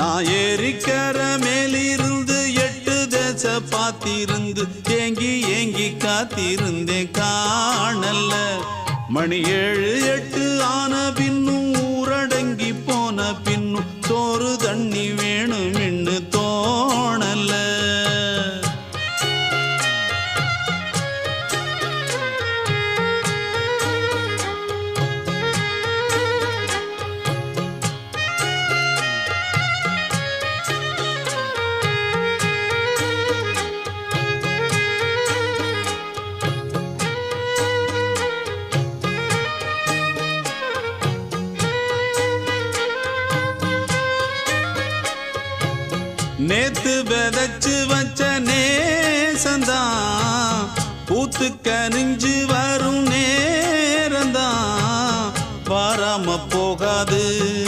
நான் ஏரிக்கர மேலிருந்து எட்டு தேச பார்த்திருந்து ஏங்கி ஏங்கி காத்திருந்தேன் காணல்ல. மணி ஏழு எட்டு ஆன பின்னும் ஊரடங்கி போன பின்னும் சோறு தண்ணி நேத்து விதைச்சு வச்ச நேசந்தான். பூத்து கனிஞ்சு வரும் நேரந்தான். வாராம போகாது.